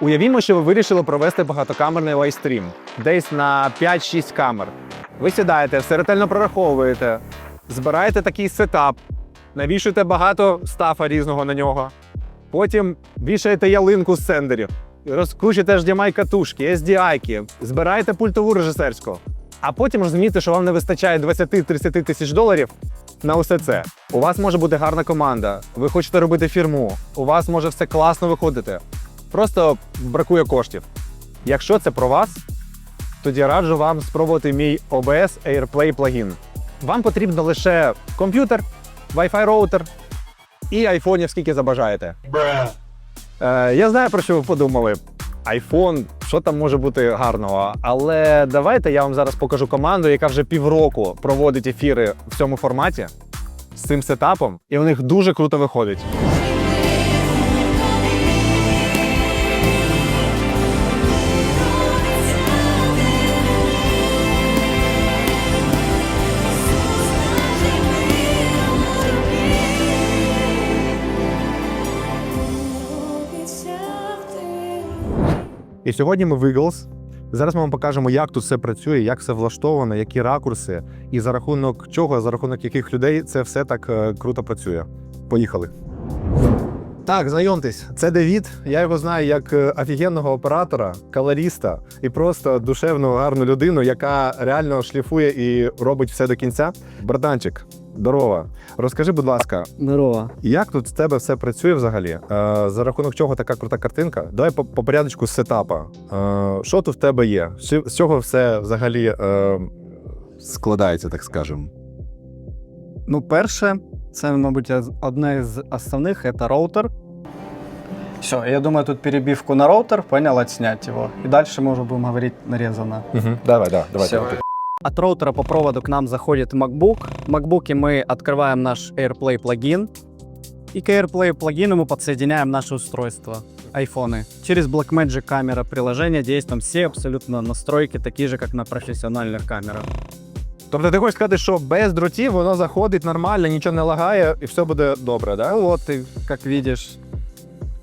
Уявімо, що ви вирішили провести багатокамерний лайстрім, десь на 5-6 камер. Ви сідаєте, все ретельно прораховуєте, збираєте такий сетап, навішуєте багато стафа різного на нього. Потім вішаєте ялинку з сендерів, розкручуєте HDMI катушки, SDI-ки, збираєте пультову режисерську. А потім розумієте, що вам не вистачає 20-30 тисяч доларів на усе це. У вас може бути гарна команда, ви хочете робити фірму, у вас може все класно виходити. Просто бракує коштів. Якщо це про вас, тоді раджу вам спробувати мій OBS AirPlay плагін. Вам потрібно лише комп'ютер, Wi-Fi роутер і айфонів, скільки забажаєте. Е, я знаю, про що ви подумали. iPhone, що там може бути гарного? Але давайте я вам зараз покажу команду, яка вже півроку проводить ефіри в цьому форматі з цим сетапом, і у них дуже круто виходить. І сьогодні ми в Eagles. Зараз ми вам покажемо, як тут все працює, як все влаштовано, які ракурси, і за рахунок чого, за рахунок яких людей це все так е, круто працює. Поїхали. Так, знайомтесь, це Девід. Я його знаю як е, офігенного оператора, калоріста і просто душевну гарну людину, яка реально шліфує і робить все до кінця. Братанчик, здорово. Розкажи, будь ласка, Здорово. як тут з тебе все працює взагалі? Е, за рахунок чого така крута картинка? Давай по, по порядочку з сетапа. Е, що тут в тебе є? З, з чого все взагалі е, складається, так скажемо? Ну, перше, це, мабуть, одне з основних це роутер. Все, я думаю, тут перебивку на роутер, понял, отснять его. И дальше мы уже будем говорить нарезано. Угу. Давай, давай, давай. Всё. От роутера по проводу к нам заходит MacBook. В MacBook мы открываем наш AirPlay плагин. И к AirPlay плагину мы подсоединяем наше устройство, айфоны. Через Blackmagic камера приложения действуем все абсолютно настройки, такие же, как на профессиональных камерах. Тобто ти хочеш сказати, що без дротів воно заходить нормально, нічого не лагає, і все буде добре, да? От ти Как видишь,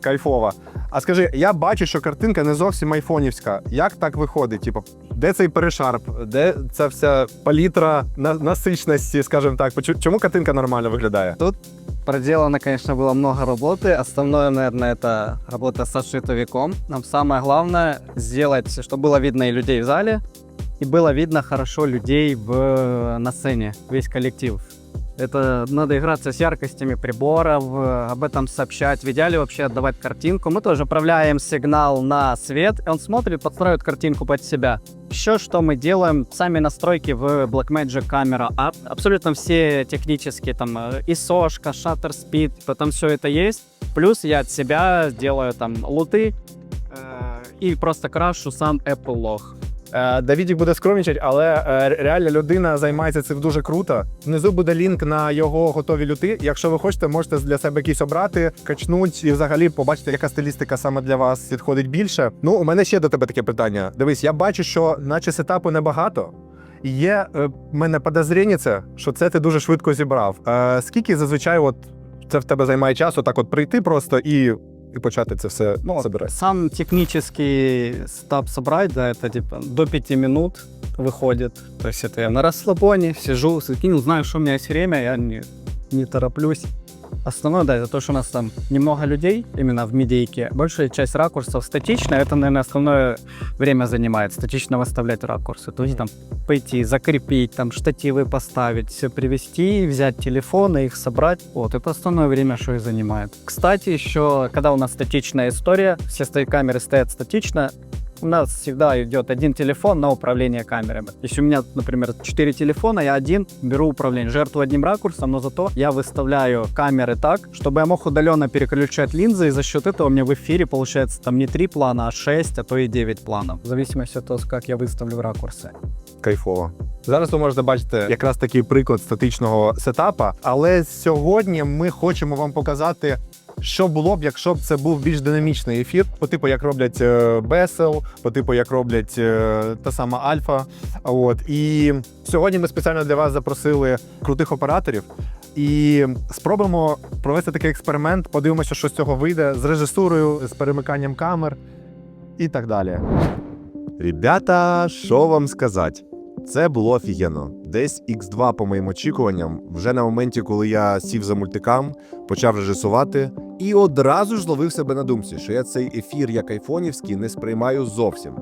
кайфова. А скажи, я бачу, що картинка не зовсім айфонівська. Як так виходить? Типу, де цей перешарп, де ця вся палітра на- насичності, скажімо так? Почу- Чому картинка нормально виглядає? Проделано, конечно, было много работы. Основное, наверное, это работа со шитовиком. Нам самое главное сделать, чтобы было видно и людей в зале, и было видно хорошо людей в, на сцене, весь коллектив. Это надо играться с яркостями приборов, э, об этом сообщать. В идеале вообще отдавать картинку. Мы тоже управляем сигнал на свет, и он смотрит, подстраивает картинку под себя. Еще что мы делаем, сами настройки в Blackmagic Camera App. Абсолютно все технические, там, э, ISO-шка, shutter speed, потом все это есть. Плюс я от себя делаю там луты э, и просто крашу сам Apple Log. Е, Давідік буде скромнічать, але е, реально людина займається цим дуже круто. Внизу буде лінк на його готові люти. Якщо ви хочете, можете для себе якісь обрати, качнуть і взагалі побачити, яка стилістика саме для вас підходить більше. Ну, у мене ще до тебе таке питання. Дивись, я бачу, що наче сетапу небагато. Є е, в мене подозріння, що це ти дуже швидко зібрав. Скільки зазвичай от це в тебе займає часу, так от прийти просто і, і почати це все Ну, вот забирати? сам технический стаб собрать, да, это типа до 5 минут выходит. То есть это я на расслабоне сижу, закинул, знаю, что у меня есть время, я не, не тороплюсь. Основное, да, это то, что у нас там немного людей, именно в медийке. Большая часть ракурсов статичная, это, наверное, основное время занимает, статично выставлять ракурсы. То есть там пойти, закрепить, там штативы поставить, все привести, взять телефоны, их собрать. Вот, это основное время, что и занимает. Кстати, еще, когда у нас статичная история, все камеры стоят статично, у нас всегда идет один телефон на управление камерами. Если у меня, например, 4 телефона, я один беру управление, жертву одним ракурсом, но зато я выставляю камеры так, чтобы я мог удаленно переключать линзы, и за счет этого у меня в эфире получается там не 3 плана, а 6, а то и 9 планов. В зависимости от того, как я выставлю ракурсы. Кайфово. Зараз ви можете бачити якраз такий приклад статичного сетапа. Але сьогодні ми хочемо вам показати, що було б, якщо б це був більш динамічний ефір, по типу як роблять е, Bessel, по типу як роблять е, та сама Альфа. От і сьогодні ми спеціально для вас запросили крутих операторів. І спробуємо провести такий експеримент. Подивимося, що з цього вийде з режисурою, з перемиканням камер. і так далі. Ребята, що вам сказати? Це було офігенно. Десь X2 по моїм очікуванням, вже на моменті, коли я сів за мультикам, почав режисувати, і одразу ж зловив себе на думці, що я цей ефір як айфонівський не сприймаю зовсім.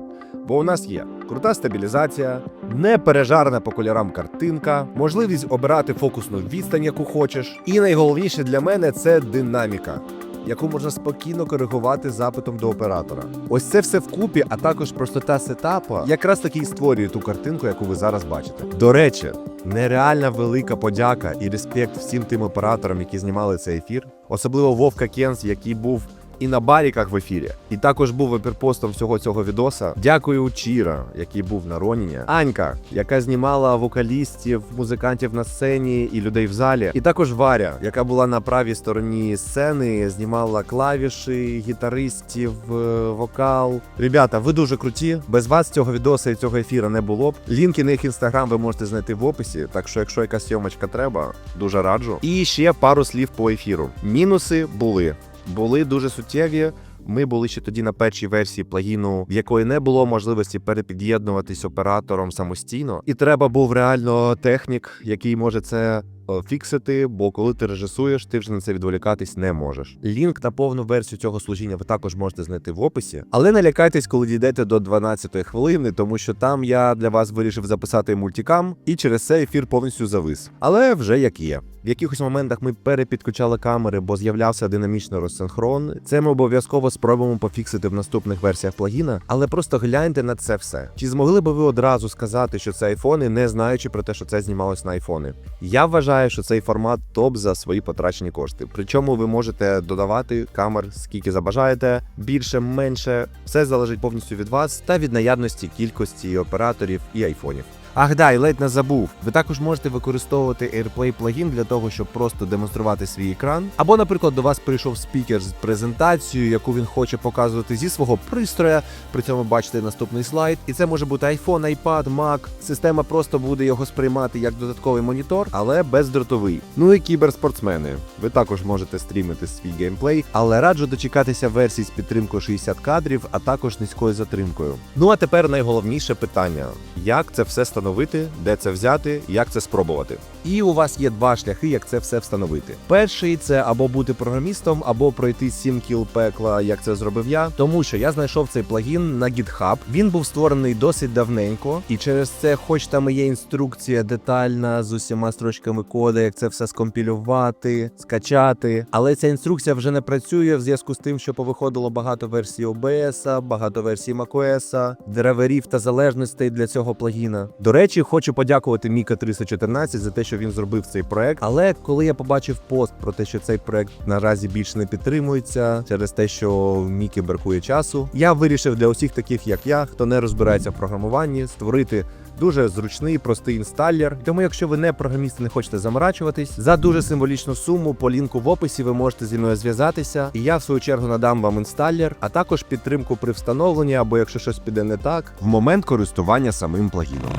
Бо у нас є крута стабілізація, не пережарена по кольорам картинка, можливість обирати фокусну відстань, яку хочеш. І найголовніше для мене це динаміка яку можна спокійно коригувати запитом до оператора. Ось це все вкупі, а також простота сетапа, якраз таки і створює ту картинку, яку ви зараз бачите. До речі, нереальна велика подяка і респект всім тим операторам, які знімали цей ефір, особливо Вовка Кенс, який був. І на баріках в ефірі, і також був оперпостом всього цього відоса. Дякую Чіра, який був на Роніні. Анька, яка знімала вокалістів, музикантів на сцені і людей в залі. І також Варя, яка була на правій стороні сцени, знімала клавіші, гітаристів, е, вокал. Ребята, ви дуже круті. Без вас цього відоса і цього ефіра не було б. Лінки на їх інстаграм ви можете знайти в описі. Так що, якщо якась сьомочка треба, дуже раджу. І ще пару слів по ефіру. Мінуси були були дуже суттєві. Ми були ще тоді на першій версії плагіну, в якої не було можливості перепід'єднуватись оператором самостійно, і треба був реально технік, який може це фіксити. Бо коли ти режисуєш, ти вже на це відволікатись не можеш. Лінк на повну версію цього служіння ви також можете знайти в описі. Але не лякайтесь, коли дійдете до 12-ї хвилини, тому що там я для вас вирішив записати мультикам, і через це ефір повністю завис. Але вже як є. В якихось моментах ми перепідключали камери, бо з'являвся динамічний розсинхрон. Це ми обов'язково спробуємо пофіксити в наступних версіях плагіна, але просто гляньте на це все. Чи змогли би ви одразу сказати, що це айфони, не знаючи про те, що це знімалось на айфони? Я вважаю, що цей формат топ за свої потрачені кошти. Причому ви можете додавати камер скільки забажаєте, більше, менше. Все залежить повністю від вас та від наявності кількості операторів і айфонів. Ах, да, і ледь не забув. Ви також можете використовувати AirPlay плагін для того, щоб просто демонструвати свій екран. Або, наприклад, до вас прийшов спікер з презентацією, яку він хоче показувати зі свого пристроя. При цьому бачите наступний слайд. І це може бути iPhone, iPad, Mac. Система просто буде його сприймати як додатковий монітор, але бездротовий. Ну і кіберспортсмени. Ви також можете стрімити свій геймплей, але раджу дочекатися версій з підтримкою 60 кадрів, а також низькою затримкою. Ну а тепер найголовніше питання: як це все встановити, де це взяти, як це спробувати. І у вас є два шляхи, як це все встановити. Перший це або бути програмістом, або пройти 7 кіл пекла, як це зробив я. Тому що я знайшов цей плагін на GitHub. Він був створений досить давненько, і через це, хоч там і є інструкція детальна з усіма строчками коду, як це все скомпілювати, скачати. Але ця інструкція вже не працює в зв'язку з тим, що повиходило багато версій OBS, багато версій macOS, драйверів та залежностей для цього плагіна. До речі, хочу подякувати Міка 314 за те, що він зробив цей проект. Але коли я побачив пост про те, що цей проект наразі більше не підтримується через те, що Міки бракує часу, я вирішив для усіх таких, як я, хто не розбирається в програмуванні, створити. Дуже зручний, простий інсталер. Тому, якщо ви не програміст і не хочете заморачуватись, за дуже символічну суму по лінку в описі ви можете зі мною зв'язатися, і я в свою чергу надам вам інсталер, а також підтримку при встановленні або якщо щось піде не так, в момент користування самим плагіном.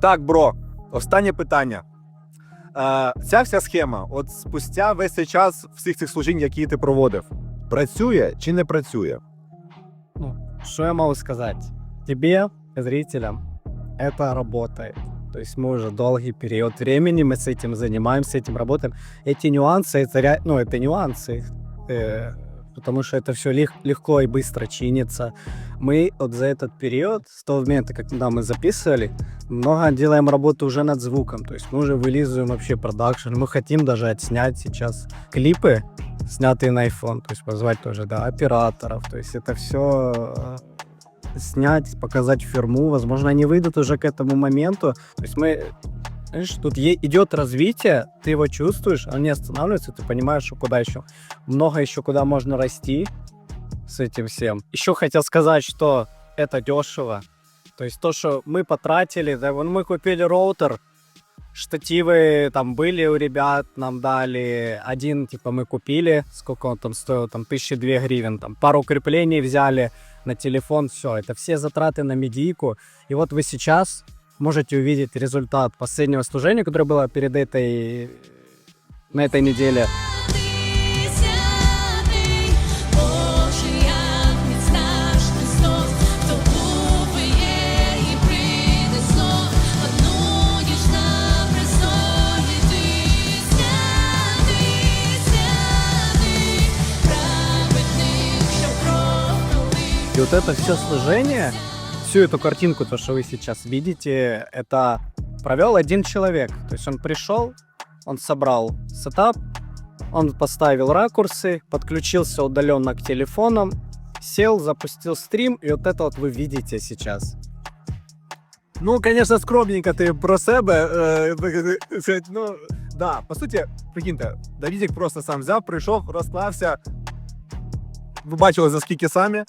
Так, бро, останнє питання. Е, ця вся схема, от спустя весь цей час всіх цих служінь, які ти проводив, працює чи не працює? Ну, что я могу сказать? Тебе, зрителям, это работает. То есть мы уже долгий период времени, мы с этим занимаемся, этим работаем. Эти нюансы, это, ре- ну, это нюансы, э, потому что это все легко и быстро чинится. Мы вот за этот период, с того момента, когда мы записывали, много делаем работы уже над звуком. То есть мы уже вылизываем вообще продакшн. Мы хотим даже отснять сейчас клипы, снятые на iPhone. То есть позвать тоже, да, операторов. То есть это все снять, показать фирму. Возможно, они выйдут уже к этому моменту. То есть мы Знаешь, тут идет развитие, ты его чувствуешь, он не останавливается, ты понимаешь, что куда еще. Много еще куда можно расти с этим всем. Еще хотел сказать, что это дешево. То есть то, что мы потратили, да, вон мы купили роутер, штативы там были у ребят, нам дали один, типа мы купили, сколько он там стоил, там тысячи две гривен, там пару креплений взяли на телефон, все, это все затраты на медийку. И вот вы сейчас можете увидеть результат последнего служения, которое было перед этой, на этой неделе. И вот это все служение, всю эту картинку, то, что вы сейчас видите, это провел один человек. То есть он пришел, он собрал сетап, он поставил ракурсы, подключился удаленно к телефонам, сел, запустил стрим, и вот это вот вы видите сейчас. Ну, звісно, скромненько ти про себе. Е, так сказати, ну, да, по суті, прикиньте, Давідік просто сам взяв, прийшов, розклався. Ви бачили за скільки самі.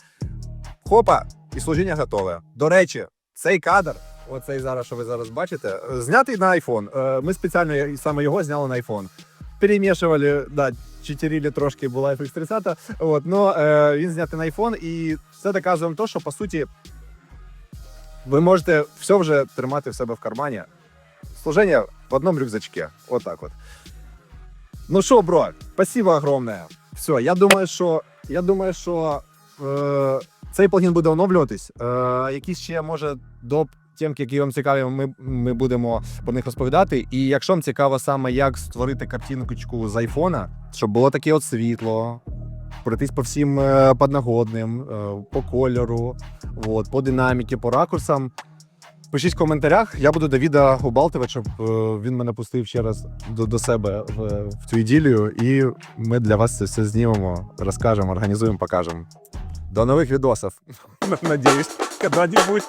Хопа, і служіння готове. До речі, цей кадр, оцей зараз, що ви зараз бачите, е, знятий на iPhone. Е, Ми спеціально саме його зняли на iPhone. Перемішували, да, читерили трошки, була FX 30, от, но е, він знятий на iPhone, і це доказує вам то, що по суті ви можете все вже тримати в себе в кармані. Служення в одному рюкзачке. Вот так от. Ну що, бро, спасибо огромне. Все, я думаю, що я думаю, що е, цей плагін буде оновлюватись. Е, якісь ще може до темки, які вам цікаві, ми, ми будемо про них розповідати. І якщо вам цікаво саме, як створити картинку з айфона, щоб було таке от світло, пройтись по всім е, подногодним, е, по кольору, от, по динаміки, по ракурсам. Пишіть в коментарях, я буду Давіда убалтувати, щоб е, він мене пустив ще раз до, до себе в, в цю іділію, і ми для вас це все знімемо, розкажемо, організуємо, покажемо. До нових відосів. Надіюсь, коли-небудь.